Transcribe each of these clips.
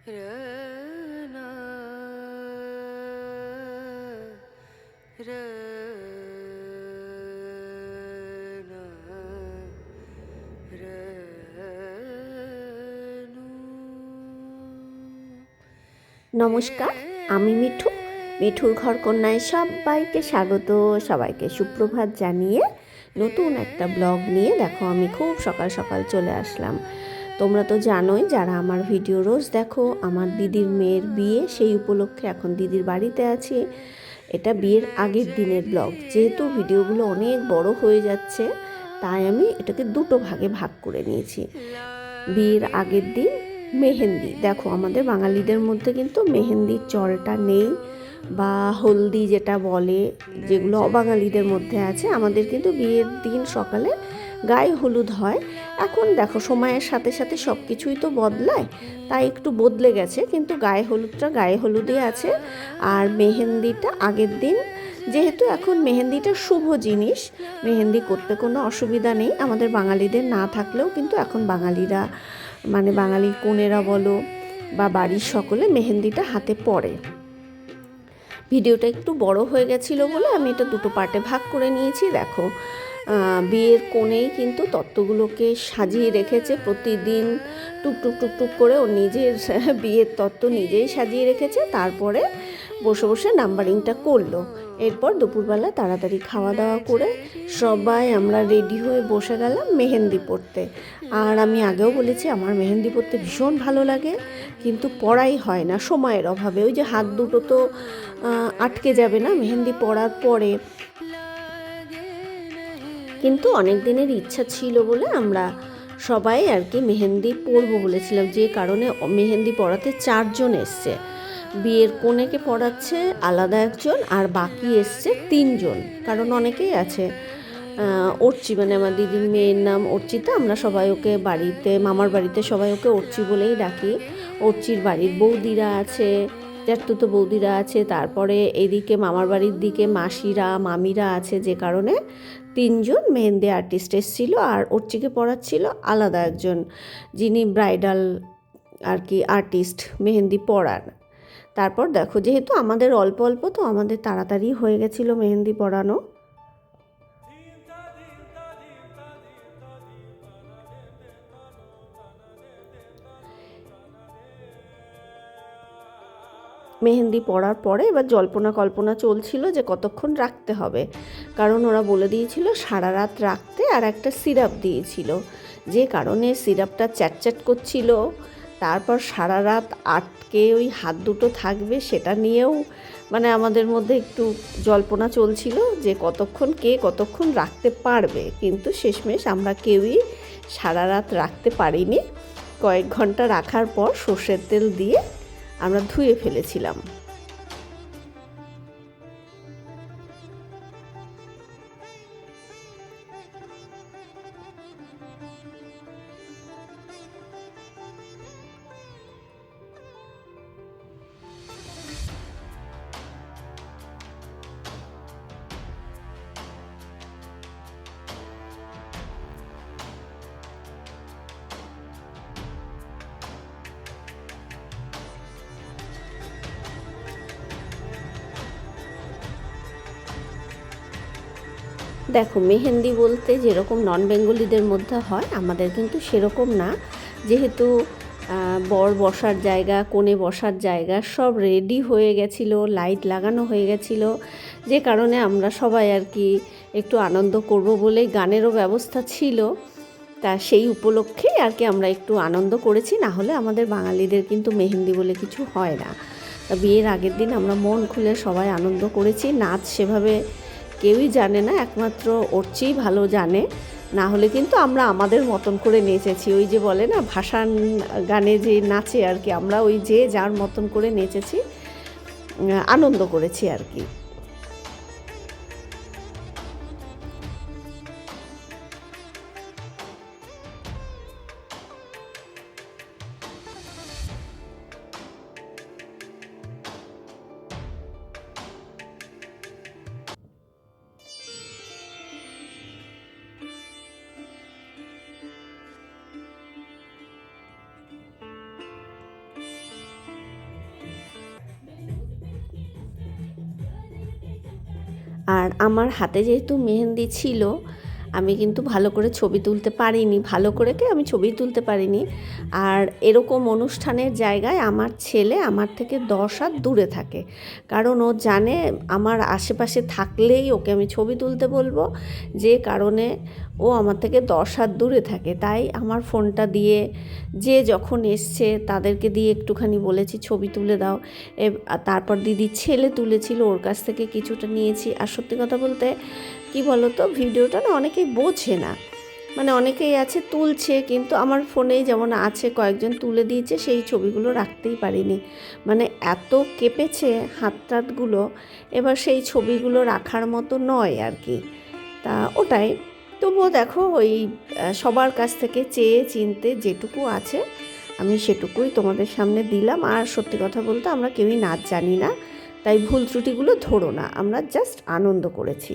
নমস্কার, আমি মিঠু। মিঠুর ঘর কন্যায় সবাইকে স্বাগত, সবাইকে সুপ্রভাত জানিয়ে নতুন একটা ব্লগ নিয়ে দেখো, আমি খুব সকাল সকাল চলে আসলাম। তোমরা তো জানোই যারা আমার ভিডিও রোজ দেখো, আমার দিদির মেয়ের বিয়ে সেই উপলক্ষে এখন দিদির বাড়িতে আছি। এটা বিয়ের আগের দিনের ব্লগ। যেহেতু ভিডিওগুলো অনেক বড় হয়ে যাচ্ছে, তাই আমি এটাকে দুটো ভাগে ভাগ করে নিয়েছি। বিয়ের আগের দিন, মেহেন্দি। দেখো, আমাদের বাঙালিদের মধ্যে কিন্তু মেহেন্দির চলটা নেই বা হলদি যেটা বলে, যেগুলো অবাঙালিদের মধ্যে আছে, আমাদের কিন্তু বিয়ের দিন সকালে গায়ে হলুদ হয়। এখন দেখো, সময়ের সাথে সাথে সব কিছুই তো বদলায়, তাই একটু বদলে গেছে, কিন্তু গায়ে হলুদটা গায়ে হলুদই আছে। আর মেহেন্দিটা আগের দিন, যেহেতু এখন মেহেন্দিটা শুভ জিনিস, মেহেন্দি করতে কোনো অসুবিধা নেই, আমাদের বাঙালিদের না থাকলেও কিন্তু এখন বাঙালিরা মানে বাঙালির কনেরা বলো বা বাড়ির সকলে মেহেন্দিটা হাতে পড়ে ভিডিওটা একটু বড় হয়ে গেছিল বলে আমি এটা দুটো পার্টে ভাগ করে নিয়েছি, দেখো। বিয়ের কোণেই কিন্তু তত্ত্বগুলোকে সাজিয়ে রেখেছে প্রতিদিন টুকটুক টুকটুক করে ও নিজের বিয়ের তত্ত্ব নিজেই সাজিয়ে রেখেছে। তারপরে বসে বসে নাম্বারিংটা করল। এরপর দুপুরবেলা তাড়াতাড়ি খাওয়া দাওয়া করে সবাই আমরা রেডি হয়ে বসে গেলাম মেহেন্দি পড়তে আর আমি আগেও বলেছি, আমার মেহেন্দি পড়তে ভীষণ ভালো লাগে, কিন্তু পড়াই হয় না সময়ের অভাবে। ওই যে হাত দুটো তো আটকে যাবে না মেহেন্দি পড়ার পরে। কিন্তু অনেক দিনের ইচ্ছা ছিল বলে আমরা সবাই আর কি মেহেন্দি পরবো বলেছিলাম। যে কারণে মেহেন্দি পড়াতে চারজন এসছে। বিয়ের কোনেকে পড়াচ্ছে আলাদা একজন আর বাকি এসছে তিনজন। কারণ অনেকেই আছে অর্চি মানে আমার দিদির মেয়ের নাম অর্চিতা। আমরা সবাই ওকে বাড়িতে, মামার বাড়িতে সবাই ওকে অর্চি বলেই ডাকি। অর্চির বাড়ির বৌদিরা আছে জ্যাঠতুতো বৌদিরা আছে। তারপরে এদিকে মামার বাড়ির দিকে মাসিরা, মামিরা আছে যে কারণে তিনজন মেহেন্দি আর্টিস্ট এসেছিল আর ওর অর্চিকে পড়াচ্ছিল আলাদা একজন, যিনি ব্রাইডাল আর কি আর্টিস্ট মেহেন্দি পড়ান তারপর দেখো, যেহেতু আমাদের অল্প অল্প তো আমাদের তাড়াতাড়ি হয়ে গেছিল মেহেন্দি পড়ানো মেহেন্দি পড়ার পরে এবার জল্পনা কল্পনা চলছিল যে কতক্ষণ রাখতে হবে। কারণ ওরা বলে দিয়েছিল সারা রাত রাখতে আর একটা সিরাপ দিয়েছিল। যে কারণে সিরাপটা চ্যাটচ্যাট করছিল। তারপর সারা রাত আটকে ওই হাত দুটো থাকবে সেটা নিয়েও মানে আমাদের মধ্যে একটু জল্পনা চলছিল যে কতক্ষণ কে কতক্ষণ রাখতে পারবে। কিন্তু শেষমেশ আমরা কেউই সারা রাত রাখতে পারিনি। কয়েক ঘণ্টা রাখার পর সর্ষের তেল দিয়ে আমরা ধুয়ে ফেলেছিলাম। দেখো, মেহেন্দি বলতে যেরকম নন বেঙ্গলিদের মধ্যে হয়, আমাদের কিন্তু সেরকম না। যেহেতু বর বসার জায়গা, কোণে বসার জায়গা, সব রেডি হয়ে গেছিল লাইট লাগানো হয়ে গেছিল। যে কারণে আমরা সবাই আর কি একটু আনন্দ করব বলেই গানেরও ব্যবস্থা ছিল। তা সেই উপলক্ষেই আর কি আমরা একটু আনন্দ করেছি, না হলে আমাদের বাঙালিদের কিন্তু মেহেন্দি বলে কিছু হয় না। তা বিয়ের আগের দিন আমরা মন খুলে সবাই আনন্দ করেছি, নাচ সেভাবে কেউই জানে না, একমাত্র ওর চেয়েই ভালো জানে। না হলে কিন্তু আমরা আমাদের মতন করে নেচেছি। ওই যে বলে না, ভাষান গানে যে নাচে আর কি, আমরা ওই যে যার মতন করে নেচেছি আনন্দ করেছি আর কি। আর আমার হাতে যেহেতু মেহেন্দি ছিল আমি কিন্তু ভালো করে ছবি তুলতে পারিনি, ভালো করে কি আমি ছবি তুলতে পারিনি। আর এরকম অনুষ্ঠানের জায়গায় আমার ছেলে আমার থেকে দশ হাত দূরে থাকে। কারণ ও জানে আমার আশেপাশে থাকলেই ওকে আমি ছবি তুলতে বলব। যে কারণে ও আমার থেকে দশ হাত দূরে থাকে। তাই আমার ফোনটা দিয়ে যে যখন এসছে তাদেরকে দিয়ে একটুখানি বলেছি, ছবি তুলে দাও। তারপর দিদি ছেলে তুলেছিল, ওর কাছ থেকে কিছুটা নিয়েছি। আর সত্যি কথা বলতে কি বলো তো ভিডিওটা না অনেকেই বোঝে না। মানে অনেকেই আছে তুলছে, কিন্তু আমার ফোনেই যেমন আছে, কয়েকজন তুলে দিয়েছে, সেই ছবিগুলো রাখতেই পারিনি। মানে এত কেঁপেছে হাত টাতগুলো এবার সেই ছবিগুলো রাখার মতো নয় আর কি। তা ওটাই। তবুও দেখো ওই সবার কাছ থেকে চেয়ে চিনতে যেটুকু আছে, আমি সেটুকুই তোমাদের সামনে দিলাম। আর সত্যি কথা বলতে আমরা কেউই নাচ জানি না, তাই ভুল ত্রুটিগুলো ধরো না, আমরা জাস্ট আনন্দ করেছি।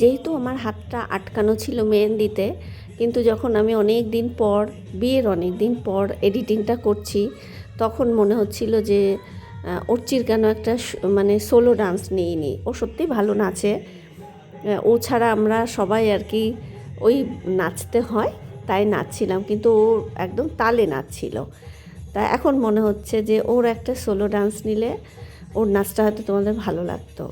যেহেতু আমার হাতটা আটকানো ছিল মেহেন্দিতে, কিন্তু যখন আমি অনেক দিন পর, বিয়ের অনেক দিন পর এডিটিংটা করছি, তখন মনে হচ্ছিল যে অর্চির কেন একটা মানে সোলো ডান্স নিই ও সত্যি ভালো নাচে। ও ছাড়া আমরা সবাই আর কি ওই নাচতে হয়, তাই নাচছিলাম, কিন্তু ও একদম তালে নাচছিল। তা এখন মনে হচ্ছে যে, ওর একটা সোলো ডান্স নিলে ওর নাচটা হয়তো তোমাদের ভালো লাগতো।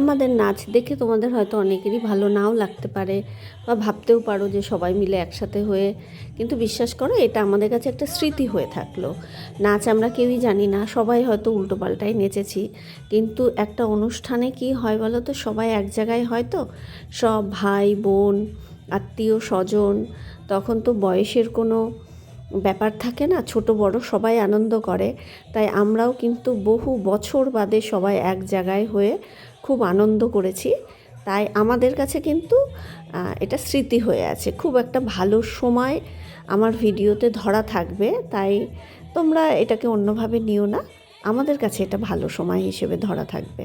আমাদের নাচ দেখে তোমাদের হয়তো অনেকেরই ভালো নাও লাগতে পারে বা ভাবতেও পারো যে সবাই মিলে একসাথে হয়ে, কিন্তু বিশ্বাস করো, এটা আমাদের কাছে একটা স্মৃতি হয়ে থাকল। নাচ আমরা কেউই জানি না, সবাই হয়তো উল্টোপাল্টাই নেচেছি, কিন্তু একটা অনুষ্ঠানে কি হয় বলো তো? সবাই এক জায়গায় হয়তো সব ভাই, বোন, আত্মীয়, স্বজন, তখন তো বয়সের কোনো ব্যাপার থাকে না, ছোট, বড় সবাই আনন্দ করে। তাই আমরাও কিন্তু বহু বছর বাদে সবাই এক জায়গায় হয়ে খুব আনন্দ করেছি। তাই আমাদের কাছে কিন্তু এটা স্মৃতি হয়ে আছে। খুব একটা ভালো সময় আমার ভিডিওতে ধরা থাকবে। তাই তোমরা এটাকে অন্যভাবে নিও না। আমাদের কাছে এটা ভালো সময় হিসেবে ধরা থাকবে।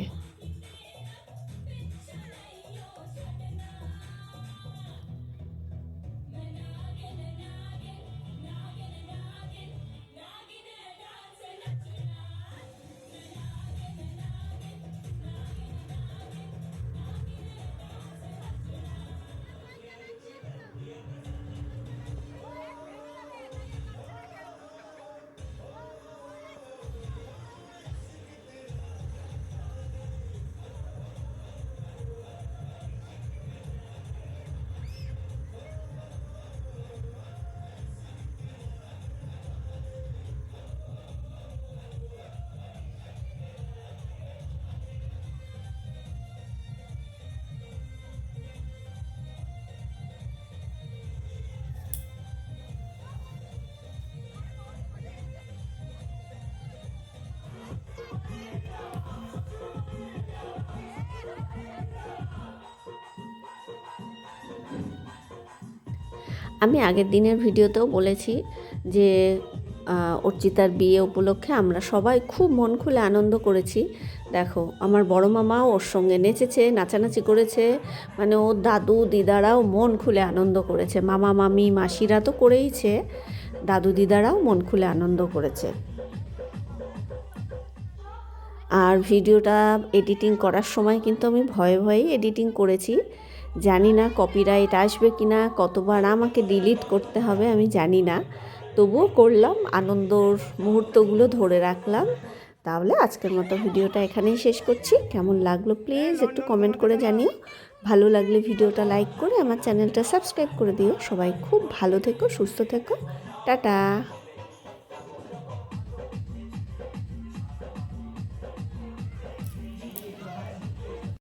আমি আগের দিনের ভিডিওতেও বলেছি যে অর্চিতার বিয়ে উপলক্ষে আমরা সবাই খুব মন খুলে আনন্দ করেছি। দেখো, আমার বড় মামাও ওর সঙ্গে নেচেছে, নাচানাচি করেছে মানে ওর দাদু, দিদারাও মন খুলে আনন্দ করেছে। মামা, মামি, মাসিরা তো করেইছে, দাদু, দিদারাও মন খুলে আনন্দ করেছে। আর ভিডিওটা এডিটিং করার সময় কিন্তু আমি ভয়ে ভয়েই এডিটিং করেছি। জানি না কপিরাইট আসবে কি না কতবার আমাকে ডিলিট করতে হবে আমি জানি না। তবুও করলাম, আনন্দর মুহূর্তগুলো ধরে রাখলাম। তাহলে আজকের মতো ভিডিওটা এখানেই শেষ করছি। কেমন লাগল প্লিজ একটু কমেন্ট করে জানিও। ভালো লাগলে ভিডিওটা লাইক করে আমার চ্যানেলটা সাবস্ক্রাইব করে দিও। সবাই খুব ভালো থেকো, সুস্থ থেকো। টাটা!